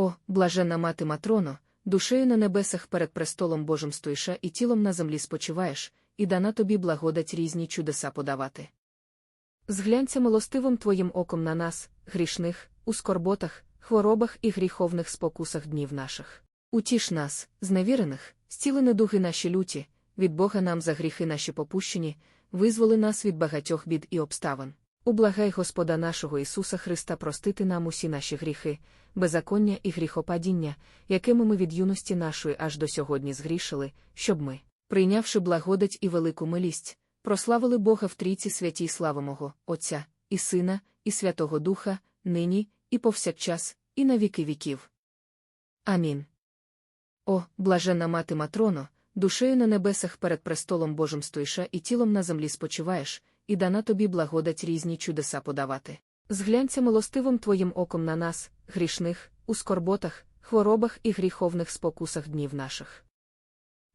О, блаженна мати Матроно, душею на небесах перед престолом Божим стоїша і тілом на землі спочиваєш, і дана тобі благодать різні чудеса подавати. Зглянься милостивим твоїм оком на нас, грішних, у скорботах, хворобах і гріховних спокусах днів наших. Утіш нас, зневірених, зціли недуги наші люті, від Бога нам за гріхи наші попущені, визволи нас від багатьох бід і обставин. Ублагай Господа нашого Ісуса Христа простити нам усі наші гріхи, беззаконня і гріхопадіння, якими ми від юності нашої аж до сьогодні згрішили, щоб ми, прийнявши благодать і велику милість, прославили Бога в трійці святій славимого, Отця, і Сина, і Святого Духа, нині, і повсякчас, і на віки віків. Амінь. О, блаженна мати Матроно, душею на небесах перед престолом Божим стоїша і тілом на землі спочиваєш, і дана тобі благодать різні чудеса подавати. Зглянься милостивим твоїм оком на нас, грішних, у скорботах, хворобах і гріховних спокусах днів наших.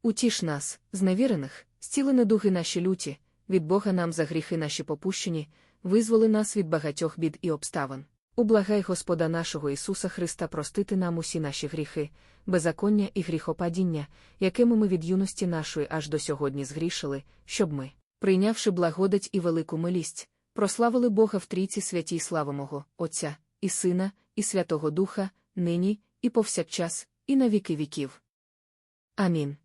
Утіш нас, зневірених, зціли недуги наші люті, від Бога нам за гріхи наші попущені, визволи нас від багатьох бід і обставин. Ублагай Господа нашого Ісуса Христа простити нам усі наші гріхи, беззаконня і гріхопадіння, якими ми від юності нашої аж до сьогодні згрішили, щоб ми, прийнявши благодать і велику милість, прославили Бога в трійці святій славимого, Отця, і Сина, і Святого Духа, нині, і повсякчас, і на віки віків. Амінь.